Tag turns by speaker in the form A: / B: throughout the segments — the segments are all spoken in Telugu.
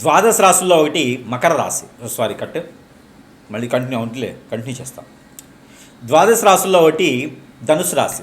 A: ద్వాదశ రాశుల్లో ఒకటి మకర రాశి. Oh, సారీ కట్ మళ్ళీ కంటిన్యూ అవుతుందిలే కంటిన్యూ చేస్తాం. ద్వాదశ రాశుల్లో ఒకటి ధనుసు రాశి.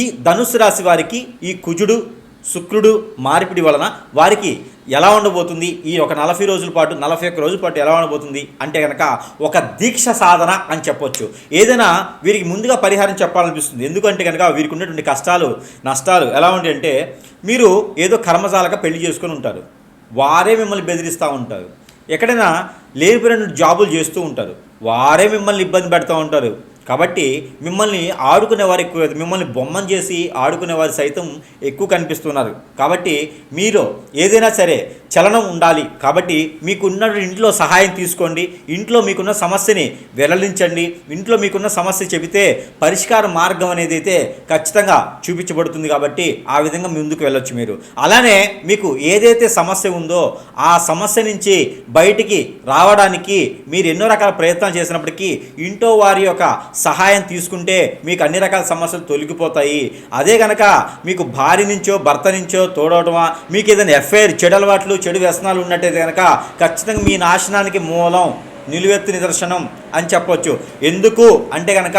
A: ఈ ధనుసు రాశి వారికి ఈ కుజుడు శుక్రుడు మార్పిడి వలన వారికి ఎలా ఉండబోతుంది? ఈ ఒక నలభై రోజుల పాటు నలభై ఒక్క రోజుల పాటు ఎలా ఉండబోతుంది? అంటే కనుక ఒక దీక్ష సాధన అని చెప్పొచ్చు. ఏదైనా వీరికి ముందుగా పరిహారం చెప్పాలనిపిస్తుంది. ఎందుకంటే కనుక వీరికి ఉన్నటువంటి కష్టాలు నష్టాలు ఎలా ఉంటాయంటే మీరు ఏదో కర్మజాలక పెళ్ళి చేసుకొని ఉంటారు. వారే మిమ్మల్ని బెదిరిస్తూ ఉంటారు. ఎక్కడైనా లేనిపోయిన జాబులు చేస్తూ ఉంటారు. వారే మిమ్మల్ని ఇబ్బంది పెడతా ఉంటారు. కాబట్టి మిమ్మల్ని ఆడుకునేవారు ఎక్కువ మిమ్మల్ని బొమ్మను చేసి ఆడుకునేవారు సైతం ఎక్కువ కనిపిస్తున్నారు. కాబట్టి మీరు ఏదైనా సరే చలనం ఉండాలి. కాబట్టి మీకున్న ఇంట్లో సహాయం తీసుకోండి. ఇంట్లో మీకున్న సమస్యని వెల్లడించండి. ఇంట్లో మీకున్న సమస్య చెబితే పరిష్కార మార్గం అనేది అయితే ఖచ్చితంగా చూపించబడుతుంది కాబట్టి ఆ విధంగా ముందుకు వెళ్ళొచ్చు మీరు. అలానే మీకు ఏదైతే సమస్య ఉందో ఆ సమస్య నుంచి బయటికి రావడానికి మీరు ఎన్నో రకాల ప్రయత్నాలు చేసినప్పటికీ ఇంట్లో వారి యొక్క సహాయం తీసుకుంటే మీకు అన్ని రకాల సమస్యలు తొలగిపోతాయి. అదే కనుక మీకు భార్య నుంచో భర్త నుంచో తోడవటమా మీకు ఏదైనా ఎఫ్ఐఆర్ చెడు అలవాట్లు చెడు వ్యసనాలు ఉన్నట్టయితే కనుక ఖచ్చితంగా మీ నాశనానికి మూలం. నిలువెత్తు నిదర్శనం అని చెప్పొచ్చు. ఎందుకు? అంటే కనుక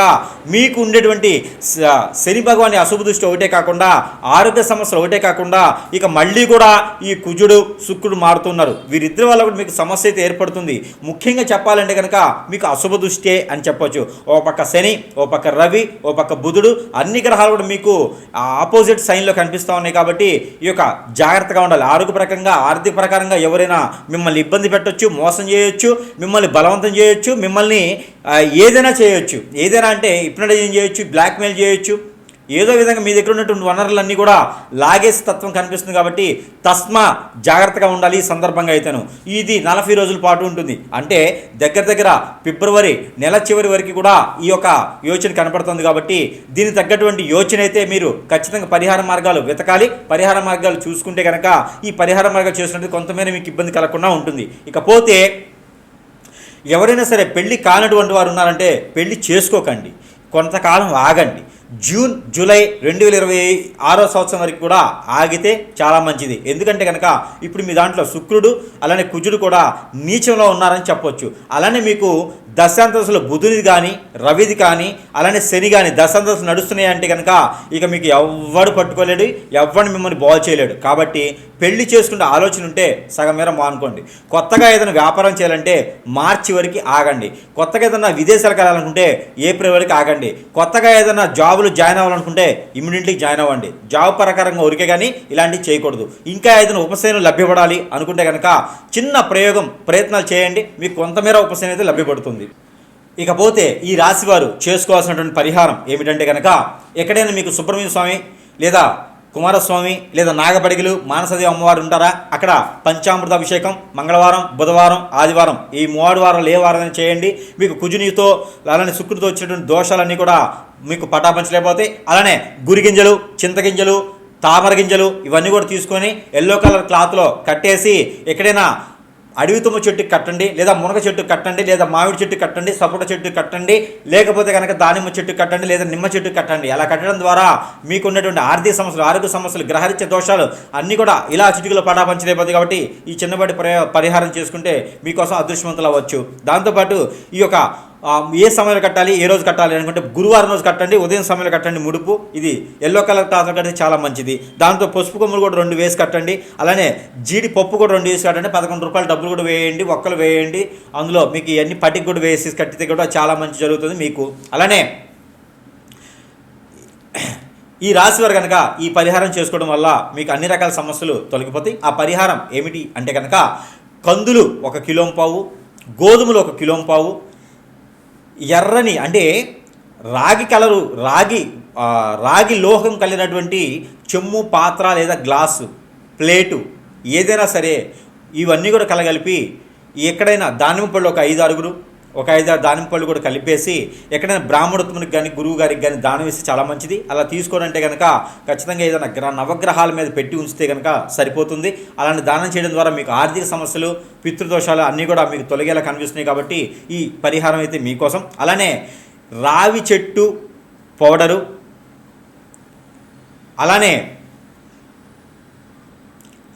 A: మీకు ఉండేటువంటి శని భగవాని అశుభ దృష్టి ఒకటే కాకుండా ఆరోగ్య సమస్యలు ఒకటే కాకుండా ఇక మళ్ళీ కూడా ఈ కుజుడు శుక్రుడు మారుతున్నారు. వీరిద్దరి వల్ల కూడా మీకు సమస్య అయితే ఏర్పడుతుంది. ముఖ్యంగా చెప్పాలంటే కనుక మీకు అశుభ దృష్టే అని చెప్పొచ్చు. ఓ పక్క శని ఓ పక్క రవి ఓ పక్క బుధుడు అన్ని గ్రహాలు కూడా మీకు ఆపోజిట్ సైన్లో కనిపిస్తూ ఉన్నాయి కాబట్టి ఈ యొక్క జాగ్రత్తగా ఉండాలి. ఆరోగ్యపరకంగా ఆర్థిక ప్రకారంగా ఎవరైనా మిమ్మల్ని ఇబ్బంది పెట్టొచ్చు మోసం చేయొచ్చు మిమ్మల్ని బలవంతం చేయొచ్చు మిమ్మల్ని ఏదైనా చేయొచ్చు. ఏదైనా అంటే హిప్నటైజింగ్ చేయొచ్చు బ్లాక్మెయిల్ చేయొచ్చు. ఏదో విధంగా మీ దగ్గర ఉన్నటువంటి వనరులన్నీ కూడా లాగేసి తత్వం కనిపిస్తుంది కాబట్టి తస్మా జాగ్రత్తగా ఉండాలి ఈ సందర్భంగా అయితేను. ఇది నలభై రోజుల పాటు ఉంటుంది. అంటే దగ్గర దగ్గర ఫిబ్రవరి నెల చివరి వరకు కూడా ఈ యొక్క యోచన కనపడుతుంది కాబట్టి దీనికి తగ్గటువంటి యోచన అయితే మీరు ఖచ్చితంగా పరిహార మార్గాలు వెతకాలి. పరిహార మార్గాలు చూసుకుంటే కనుక ఈ పరిహార మార్గాలు చేసినట్టు కొంతమేర మీకు ఇబ్బంది కలగకుండా ఉంటుంది. ఇకపోతే ఎవరైనా సరే పెళ్ళి కానటువంటి వారు ఉన్నారంటే పెళ్ళి చేసుకోకండి. కొంతకాలం ఆగండి. జూన్ జూలై రెండు వేల ఇరవై ఆరో సంవత్సరం వరకు కూడా ఆగితే చాలా మంచిది. ఎందుకంటే కనుక ఇప్పుడు మీ దాంట్లో శుక్రుడు అలానే కుజుడు కూడా నీచంలో ఉన్నారని చెప్పొచ్చు. అలానే మీకు దశాంతసులు బుధునిది కానీ రవిది కానీ అలానే శని కానీ దశాంతసులు నడుస్తున్నాయి అంటే కనుక ఇక మీకు ఎవ్వడు పట్టుకోలేడు ఎవ్వడు మిమ్మల్ని బాగు చేయలేడు. కాబట్టి పెళ్ళి చేసుకుంటే ఆలోచన ఉంటే సగం మేర మానుకోండి. కొత్తగా ఏదైనా వ్యాపారం చేయాలంటే మార్చి వరకు ఆగండి. కొత్తగా ఏదైనా విదేశాలకు వెళ్ళాలనుకుంటే ఏప్రిల్ వరకు ఆగండి. కొత్తగా ఏదైనా జాబ్ జాబులు జాయిన్ అవ్వాలనుకుంటే ఇమ్మీడియట్లీ జాయిన్ అవ్వండి. జాబ్ ప్రకారంగా ఉరికే కానీ ఇలాంటివి చేయకూడదు. ఇంకా ఏదైనా ఉపశమనం లభ్యపడాలి అనుకుంటే కనుక చిన్న ప్రయోగం ప్రయత్నాలు చేయండి. మీకు కొంతమేర ఉపశమనం అయితే లభ్యపడుతుంది. ఇకపోతే ఈ రాశి వారు చేసుకోవాల్సినటువంటి పరిహారం ఏమిటంటే కనుక ఎక్కడైనా మీకు సుబ్రహ్మణ్య స్వామి లేదా కుమారస్వామి లేదా నాగపడిగలు మానసదేవి అమ్మవారు ఉంటారా? అక్కడ పంచామృత అభిషేకం మంగళవారం బుధవారం ఆదివారం. ఈ మూడు వారాలు ఏ వారం చేయండి? మీకు కుజునితో అలానే శుక్రుడితో వచ్చినటువంటి దోషాలన్నీ కూడా మీకు పటాపంచలేకపోతే అలానే గురిగింజలు చింతగింజలు తామర గింజలు ఇవన్నీ కూడా తీసుకొని ఎల్లో కలర్ క్లాత్లో కట్టేసి ఎక్కడైనా అడవి తుమ్మ చెట్టు కట్టండి లేదా మునగ చెట్టు కట్టండి లేదా మామిడి చెట్టు కట్టండి సపోటా చెట్టు కట్టండి లేకపోతే కనుక దానిమ్మ చెట్టు కట్టండి లేదా నిమ్మ చెట్టు కట్టండి. అలా కట్టడం ద్వారా మీకు ఉన్నటువంటి ఆర్థిక సమస్యలు ఆరోగ్య సమస్యలు గ్రహరిత్య దోషాలు అన్నీ కూడా ఇలా చిటికలో పటాపంచలేకపోతుంది కాబట్టి ఈ చిన్నపాటి పరిహారం చేసుకుంటే మీకోసం అదృష్టవంతులు అవ్వచ్చు. దాంతోపాటు ఈ యొక్క ఏ సమయంలో కట్టాలి ఏ రోజు కట్టాలి అనుకుంటే గురువారం రోజు కట్టండి ఉదయం సమయంలో కట్టండి ముడుపు. ఇది ఎల్లో కలర్ క్లాత్ కడితే చాలా మంచిది. దాంతో పసుపు కొమ్ములు కూడా రెండు వేసి కట్టండి. అలానే జీడి పప్పు కూడా రెండు వేసి కట్టండి. పదకొండు రూపాయలు డబ్బులు కూడా వేయండి ఒక్కలు వేయండి. అందులో మీకు ఇవన్నీ పటికి కూడా వేసి కట్టితే కూడా చాలా మంచి జరుగుతుంది మీకు. అలానే ఈ రాశి వారు కనుక ఈ పరిహారం చేసుకోవడం వల్ల మీకు అన్ని రకాల సమస్యలు తొలగిపోతాయి. ఆ పరిహారం ఏమిటి అంటే కనుక కందులు ఒక కిలోం పావు గోధుమలు ఒక కిలోం పావు ఎర్రని అంటే రాగి కలరు రాగి రాగి లోహం కలిగినటువంటి చెమ్ము పాత్ర లేదా గ్లాసు ప్లేటు ఏదైనా సరే ఇవన్నీ కూడా కలగలిపి ఎక్కడైనా దానిమ్మ పళ్ళు ఒక ఐదు ఆరుగురు ఒక ఐదు ఆరు దానిమ్మ పళ్ళు కూడా కలిపేసి ఎక్కడైనా బ్రాహ్మణోత్తమునికి కానీ గురువు గారికి కానీ దానం వేస్తే చాలా మంచిది. అలా తీసుకోవాలంటే కనుక ఖచ్చితంగా ఏదైనా గ్రహ నవగ్రహాల మీద పెట్టి ఉంచితే కనుక సరిపోతుంది. అలాంటి దానం చేయడం ద్వారా మీకు ఆర్థిక సమస్యలు పితృదోషాలు అన్నీ కూడా మీకు తొలగేలా కనిపిస్తున్నాయి కాబట్టి ఈ పరిహారం అయితే మీకోసం. అలానే రావి చెట్టు పౌడరు అలానే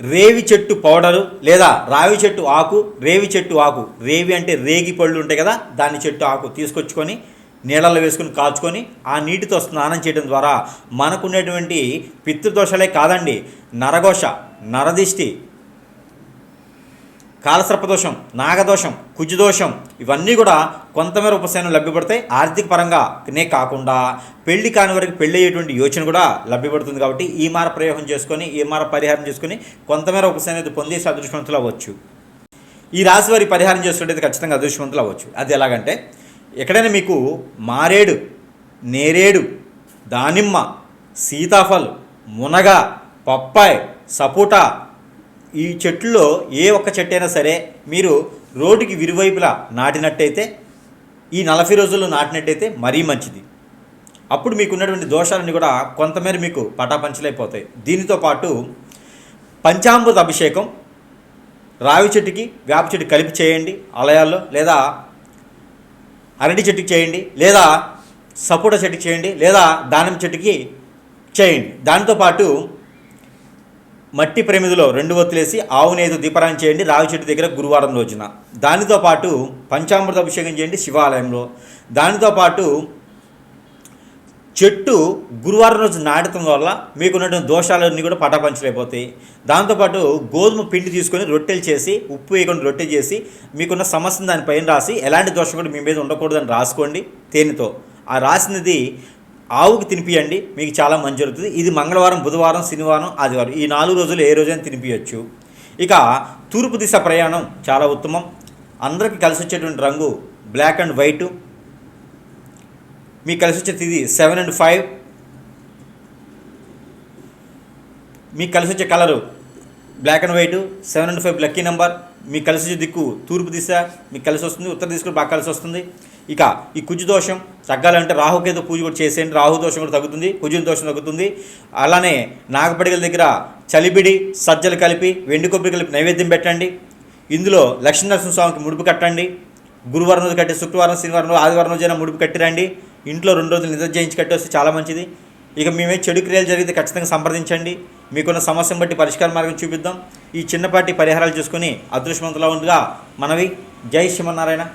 A: రేవి చెట్టు పౌడరు లేదా రావి చెట్టు ఆకు రేవి చెట్టు ఆకు. రేవి అంటే రేగి పళ్ళు ఉంటాయి కదా దాని చెట్టు ఆకు తీసుకొచ్చుకొని నీళ్ళల్లో వేసుకుని కాచుకొని ఆ నీటితో స్నానం చేయడం ద్వారా మనకున్నటువంటి పితృదోషాలే కాదండి నరఘోష నరదిష్టి కాలసర్పదోషం నాగదోషం కుజదోషం ఇవన్నీ కూడా కొంతమేర ఉపశమనం లభ్యపడతాయి. ఆర్థిక పరంగానే కాకుండా పెళ్ళి కాని వరకు పెళ్ళి అయ్యేటువంటి యోచన కూడా లభ్యపడుతుంది కాబట్టి ఈ మార ప్రయోగం చేసుకొని ఈ మార పరిహారం చేసుకొని కొంతమేర ఉపశమనం అయితే పొందేసి అదృష్టవంతులు అవ్వచ్చు. ఈ రాశి వారి పరిహారం చేస్తుంటే ఖచ్చితంగా అదృష్టవంతులు అవ్వచ్చు. అది ఎలాగంటే ఎక్కడైనా మీకు మారేడు నేరేడు దానిమ్మ సీతాఫల్ మునగ పప్పాయ్ సపోటా ఈ చెట్టులో ఏ ఒక్క చెట్టు అయినా సరే మీరు రోడ్డుకి విరువైపులా నాటినట్టయితే ఈ నలభై రోజుల్లో నాటినట్టయితే మరీ మంచిది. అప్పుడు మీకు ఉన్నటువంటి దోషాలన్నీ కూడా కొంతమేర మీకు పటాపంచలైపోతాయి. దీనితో పాటు పంచామృత అభిషేకం రావి చెట్టుకి వేప చెట్టు కలిపి చేయండి ఆలయాల్లో లేదా అరటి చెట్టుకి చేయండి లేదా సపోటా చెట్టుకి చేయండి లేదా దానిమ్మ చెట్టుకి చేయండి. దానితో పాటు మట్టి ప్రమిదిలో రెండు ఒత్తులేసి ఆవు నేదు దీపారాయణ చేయండి. రావి చెట్టు దగ్గర గురువారం రోజున. దానితో పాటు పంచామృత అభిషేకం చేయండి శివాలయంలో. దానితో పాటు చెట్టు గురువారం రోజు నాటడం వల్ల మీకున్నటువంటి దోషాలన్నీ కూడా పటాపంచలైపోతాయి. దాంతోపాటు గోధుమ పిండి తీసుకొని రొట్టెలు చేసి ఉప్పు వేయకుండా రొట్టె చేసి మీకున్న సమస్యను దానిపైన రాసి ఎలాంటి దోషం కూడా మీ మీద ఉండకూడదని రాసుకోండి. తేనెతో. ఆ రాసినది ఆవుకి తినిపియండి మీకు చాలా మంచి జరుగుతుంది. ఇది మంగళవారం బుధవారం శనివారం ఆదివారం. ఈ నాలుగు రోజులు ఏ రోజైనా తినిపించవచ్చు ఇక తూర్పు దిశ ప్రయాణం చాలా ఉత్తమం. అందరికీ కలిసి వచ్చేటువంటి రంగు బ్లాక్ అండ్ వైటు మీకు కలిసి వచ్చే తిది సెవెన్ అండ్ ఫైవ్ మీకు కలిసి వచ్చే colour black and white seven and five lucky number మీకు కలిసి దిక్కు తూర్పు దిశ మీకు కలిసి వస్తుంది ఉత్తర దిశలో బాగా కలిసి వస్తుంది. ఇక ఈ కుజు దోషం తగ్గాలంటే రాహుకేతు పూజ కూడా చేసేయండి. రాహు దోషం కూడా తగ్గుతుంది కుజుని దోషం తగ్గుతుంది. అలానే నాగపడిగల దగ్గర చలిబిడి సజ్జలు కలిపి వెండి కొబ్బరి కలిపి నైవేద్యం పెట్టండి. ఇందులో లక్ష్మీనరసింహ స్వామికి ముడుపు కట్టండి. గురువారం రోజు కట్టి శుక్రవారం శనివారం రోజు ఆదివారం రోజైనా ముడుపు కట్టిరండి. ఇంట్లో రెండు రోజులు నిద్ర చేయించి కట్టేస్తే చాలా మంచిది. ఇక మేమే చెడు క్రియలు జరిగితే ఖచ్చితంగా సంప్రదించండి. మీకున్న సమస్యను బట్టి పరిష్కార మార్గం చూపిద్దాం. ఈ చిన్నపాటి పరిహారాలు చేసుకుని అదృష్టవంతులా ఉండగా మనవి. జై శ్రీమన్నారాయణ.